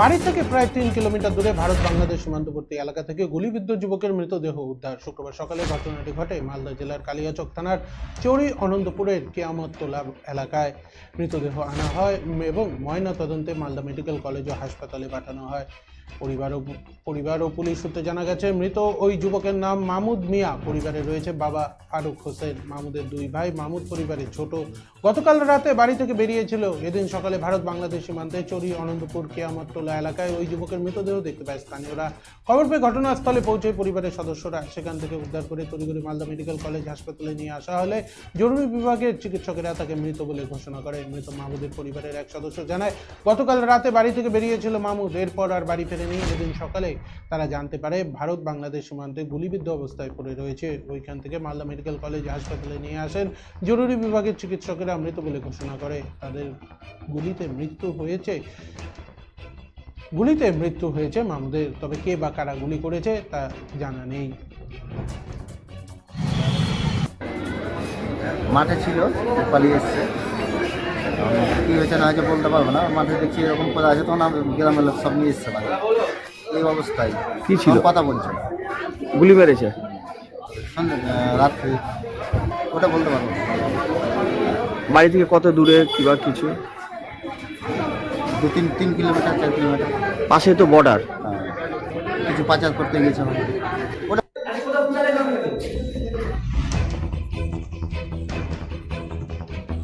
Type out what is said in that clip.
বাড়ি থেকে প্রায় তিন কিলোমিটার দূরে ভারত বাংলাদেশ সীমান্তবর্তী এলাকা থেকে গুলিবিদ্ধ যুবকের মৃতদেহ উদ্ধার। শুক্রবার সকালে ঘটনাটি ঘটে মালদা জেলার কালিয়াচক থানার চৌরি অনন্তপুরের কেয়ামতোলা এলাকায়। মৃতদেহ আনা হয় এবং ময়না তদন্তে মালদা মেডিকেল কলেজ ও হাসপাতালে পাঠানো হয়। পরিবার ও পরিবার ও পুলিশ সূত্রে জানা গেছে, মৃত ওই যুবকের নাম মামুদ মিয়া। পরিবারে রয়েছে বাবা ফারুক হোসেন, মামুদের দুই ভাই। মামুদ পরিবারের ছোট। গতকাল রাতে বাড়ি থেকে বেরিয়েছিল। এদিন সকালে ভারত বাংলাদেশ সীমান্তে চরি অনন্তপুর কেয়ামতটোলা এলাকায় ওই যুবকের মৃতদেহ দেখতে পায় স্থানীয়রা। খবর পেয়ে ঘটনাস্থলে পৌঁছে পরিবারের সদস্যরা সেখান থেকে উদ্ধার করে তড়িঘড়ি মালদা মেডিকেল কলেজ হাসপাতালে নিয়ে আসা হলে জরুরি বিভাগের চিকিৎসকেরা তাকে মৃত বলে ঘোষণা করে মৃত মাহমুদের পরিবারের এক সদস্য জানায়, গতকাল রাতে বাড়ি থেকে বেরিয়েছিল মাহমুদ এরপর আর বাড়ি ফেরেনি এদিন সকালে তারা জানতে পারে, ভারত বাংলাদেশ সীমান্তে গুলিবিদ্ধ অবস্থায় পড়ে রয়েছে। ওইখান থেকে মালদা মেডিকেল কলেজ, হাসপাতালে নিয়ে আসেন। জরুরি বিভাগের চিকিৎসকেরা মৃত বলে ঘোষণা করে। তাদের গুলিতে মৃত্যু হয়েছে। গুলিতে মৃত্যু হয়েছে মামুদের। তবে কে বা কারা গুলি করেছে তা জানা নেই। মাঠে ছিল, পালিয়ে এসছে। কী হয়েছে না হয়েছে বলতে পারব না। মাঠে দেখছি এরকম করে আছে তখন গ্রামের লোক সব নিয়ে এসছে না এই অবস্থায়। কী ছিল? কথা বলছে। গুলি মেরেছে? রাত্রে। ওটা বলতে পারব বাড়ি থেকে কত দূরে কী বা কিছু? দু তিন তিন কিলোমিটার চার কিলোমিটার। পাশে তো বর্ডার হ্যাঁ। কিছু পাচার করতে গিয়েছে আমাকে।